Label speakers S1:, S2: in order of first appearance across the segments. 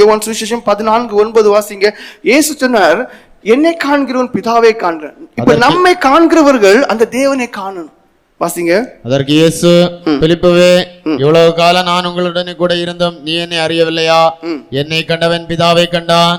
S1: யோவான் சுவிசேஷம் பதினான்கு ஒன்பது வாசிங்க. இயேசு சொன்னார் என்னை காண்கிறவன் பிதாவை காண்கிறான். இப்ப நம்மை காண்கிறவர்கள் அந்த தேவனை காணணும். வாசிங்க.
S2: அதற்கு இயேசு பிலிப்புவே இவ்வளவு காலம் நான் உங்களுடனே கூட இருந்தும் நீ என்னை அறியவில்லையா? என்னை கண்டவன் பிதாவை கண்டான்.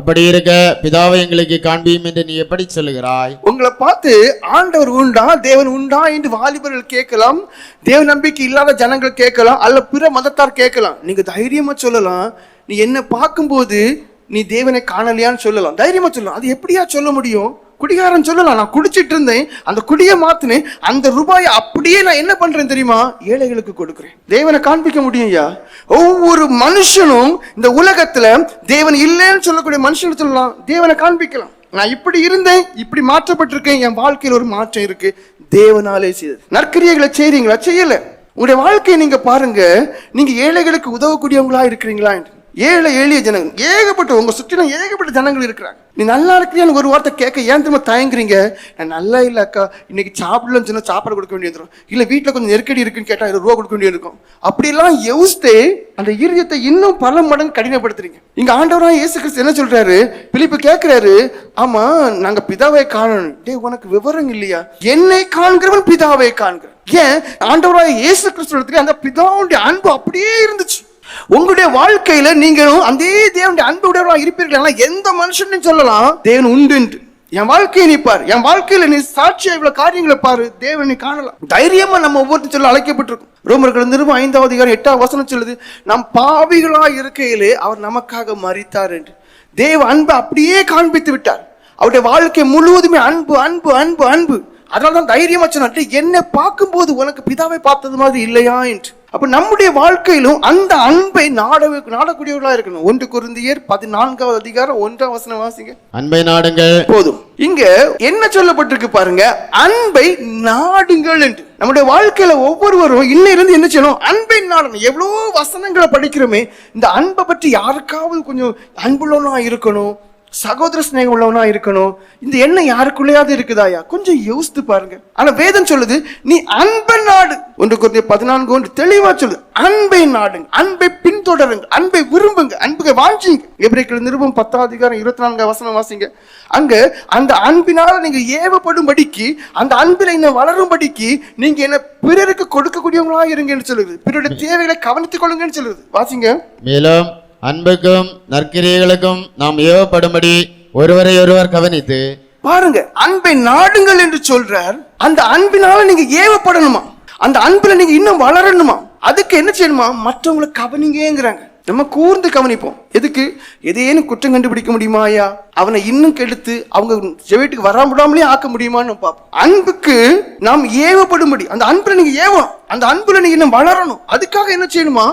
S2: அப்படி இருக்க பிதாவை எங்களுக்கு காண்பியும் என்று நீ எப்படி சொல்லுகிறாய்?
S1: உங்களை பார்த்து ஆண்டவர் உண்டா? தேவன் உண்டா? என்று வாலிபர்கள் கேட்கலாம். தேவ நம்பிக்கை இல்லாத ஜனங்கள் கேட்கலாம். அல்ல பிற மதத்தார் கேட்கலாம். நீங்க தைரியமா சொல்லலாம். நீ என்ன பார்க்கும்போது நீ தேவனை காணலையான்னு சொல்லலாம். தைரியமா சொல்லலாம். அது எப்படியா சொல்ல முடியும்? குடிகாரன் சொல்லலாம். நான் குடிச்சிட்டு இருந்தேன். அந்த குடியை மாத்தினேன். அந்த ரூபாயை அப்படியே நான் என்ன பண்றேன் தெரியுமா? ஏழைகளுக்கு கொடுக்குறேன். தேவனை காண்பிக்க முடியும் ஐயா. ஒவ்வொரு மனுஷனும் இந்த உலகத்துல தேவன் இல்லைன்னு சொல்லக்கூடிய மனுஷன் சொல்லலாம். தேவனை காண்பிக்கலாம். நான் இப்படி இருந்தேன் இப்படி மாற்றப்பட்டிருக்கேன். என் வாழ்க்கையில் ஒரு மாற்றம் இருக்கு. தேவனாலே செய்தது. நற்கிரியைகளை செய்றீங்களா? செய்யல. உங்களுடைய வாழ்க்கையை நீங்க பாருங்க. நீங்க ஏழைகளுக்கு உதவக்கூடியவங்களா இருக்கிறீங்களா என்று. ஏழை எளிய ஜனங்கள் ஏகப்பட்ட உங்கள் சுற்றிலும் ஏகப்பட்ட ஜனங்கள் இருக்கிறாங்க. நீ நல்லா இருக்கிறியான்னு ஒரு வார்த்தை கேட்க ஏன் திரும்ப தயங்குறீங்க? நான் நல்லா இல்லை அக்கா இன்னைக்கு சாப்பிடலன்னு சொன்னால் சாப்பாடு கொடுக்க வேண்டியது இல்லை வீட்டில் கொஞ்சம் நெருக்கடி இருக்குன்னு கேட்டால் இருபது ரூபா கொடுக்க வேண்டியிருக்கும் அப்படிலாம் யோசித்தே அந்த இருதயத்தை இன்னும் பல மடங்கு கடினப்படுத்துறீங்க. இங்கே ஆண்டவராக இயேசு கிறிஸ்து என்ன சொல்கிறாரு பிலிப்பு கேட்குறாரு ஆமாம் நாங்கள் பிதாவை காணணும். டேய் உனக்கு விவரம் இல்லையா? என்னை காண்கிறவன் பிதாவை காண்கிறேன். ஏன்? ஆண்டவராக இயேசு கிறிஸ்து அந்த பிதாவுடைய அன்பு அப்படியே இருந்துச்சு. உங்களுடைய வாழ்க்கையில நீங்களும் அந்த தேவனுடைய அன்பு உடையவர்களா இருப்பீர்கள் எந்த மனுஷனையும் சொல்லலாம். தேவன் உண்டு என்று. என் வாழ்க்கையை நீ பாரு. என் வாழ்க்கையில நீ சாட்சியா இவ்வளவு காரியங்களை பாரு. தேவனை காணலாம். தைரியமா நம்ம ஒவ்வொருத்தரும் சொல்ல அழைக்கப்பட்டிருக்கும். ரோமர்கள் நிருபம் ஐந்தாவது அதிகாரம் எட்டாம் வசனம் சொல்லுது நம் பாவிகளா இருக்கையிலே அவர் நமக்காக மறித்தார் என்று. தேவ அன்பை அப்படியே காண்பித்து விட்டார். அவருடைய வாழ்க்கை முழுவதுமே அன்பு அன்பு அன்பு அன்பு. அதனால தான் தைரியமா சொன்னாட்டு என்னை பார்க்கும்போது உனக்கு பிதாவை பார்த்தது மாதிரி இல்லையா? என்று. அப்ப நம்முடைய வாழ்க்கையிலும் அந்த அன்பை நாட நாடக்கூடியவர்களா இருக்கணும். ஒன்று குருந்தியர் பதினான்காவது அதிகாரம் ஒன்றாம் வசனம் வாசிங்க.
S2: அன்பை நாடுங்கள்.
S1: போதும். இங்க என்ன சொல்லப்பட்டிருக்கு பாருங்க? அன்பை நாடுங்கள் என்று. நம்முடைய வாழ்க்கையில ஒவ்வொருவரும் இன்னிலிருந்து என்ன செய்யணும்? அன்பை நாடணும். எவ்வளவு வசனங்களை படிக்கிறோமே இந்த அன்பை பற்றி யாருக்காவது கொஞ்சம் அன்புள்ளவனா இருக்கணும்? சகோதர சிநேகம் உள்ளவனா இருக்கணும். இந்த எண்ணம் யாருக்குள்ளேயாவது இருக்குதாயா? கொஞ்சம் யோசித்து பாருங்க. ஆனா வேதம் சொல்லுது நீ அன்பை நாடு. ஒன்று குறைந்த பதினான்கு ஒன்று தெளிவா சொல்லுது அன்பை நாடுங்க அன்பை பின்தொடருங்க அன்பை விரும்புங்க அன்புக்கு வாஞ்சிங்க. எபிரேக்கில் நிருபம் பத்தாவது அதிகாரம் இருபத்தி நான்கு வசனம் வாசிங்க. அங்க அந்த அன்பினால நீங்க ஏவப்படும்படிக்கு அந்த அன்பில் என்ன வளரும்படிக்கு நீங்க என்ன பிறருக்கு கொடுக்கக்கூடியவங்களா இருங்கன்னு சொல்லுது. பிறருடைய தேவைகளை கவனித்துக் கொள்ளுங்கன்னு சொல்லுது. வாசிங்க.
S2: மேலும் அன்புக்கும் நற்கிரியைகளுக்கும் நாம் ஏவப்படும்படி ஒருவரை ஒருவர் கவனித்து
S1: பாருங்க அன்பை நாடுங்கள் என்று சொல்றார். அந்த அன்பினால நீங்க ஏவப்படணுமா? அந்த அன்புல நீங்க இன்னும் வளரணுமா? அதுக்கு என்ன செய்யணுமா? மற்றவங்களை கவனிங்கிறாங்க நம்ம கூர்ந்து கவனிப்போம். எதுக்கு? எதேன்னு குற்றம் கண்டுபிடிக்க முடியுமா ஐயா? அவனை இன்னும் கெடுத்து அவங்க செவிட்டுக்கு வர விடாமலே ஆக்க முடியுமான்னு பார்ப்போம். அன்புக்கு நாம் ஏவப்படும்படி அந்த அன்புல நீங்க ஏவணும். அந்த அன்புல நீங்க இன்னும் வளரணும். அதுக்காக என்ன செய்யணுமா?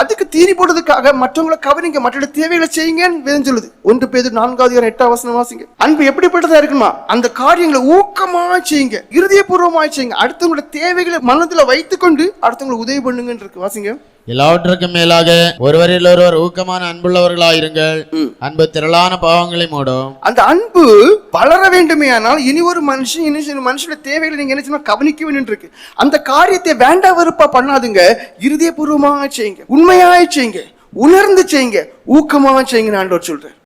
S1: அதுக்கு தீனி போடுறதுக்காக மற்றவங்களை கவனிங்க மற்ற தேவைகளை செய்யுங்கன்னு வேதம் சொல்லுது. ஒன்று பேர் நான்காவது எட்டாம் வசனம் வாசிங்க. அன்பு எப்படிப்பட்டதா இருக்குமா? அந்த காரியங்களை ஊக்கமா செய்யுங்க இருதயபூர்வமா செய்யுங்க. அடுத்தவங்களோட தேவைகளை மனதுல வைத்துக்கொண்டு அடுத்தவங்களுக்கு உதவி பண்ணுங்கன்னு இருக்கு. வாசிங்க.
S2: எல்லாவற்றுக்கும் மேலாக ஒருவரில் ஒருவர் ஊக்கமான அன்புள்ளவர்களாயிருங்கள் அன்பு திரளான பாவங்களை மூடும்.
S1: அந்த அன்பு வளர வேண்டுமே ஆனால் இனி ஒரு மனுஷன் இனி ஒரு மனுஷனோட தேவைகளை நீங்க என்ன கவனிக்க வேண்டும் இருக்கு. அந்த காரியத்தை வேண்டா வெறுப்பா பண்ணாதுங்க இருதயபூர்வமாக செய்யுங்க. உண்மையாக செய்யுங்க உணர்ந்து செய்யுங்க ஊக்கமாக செய்யுங்க ஆண்டவர் சொல்றேன்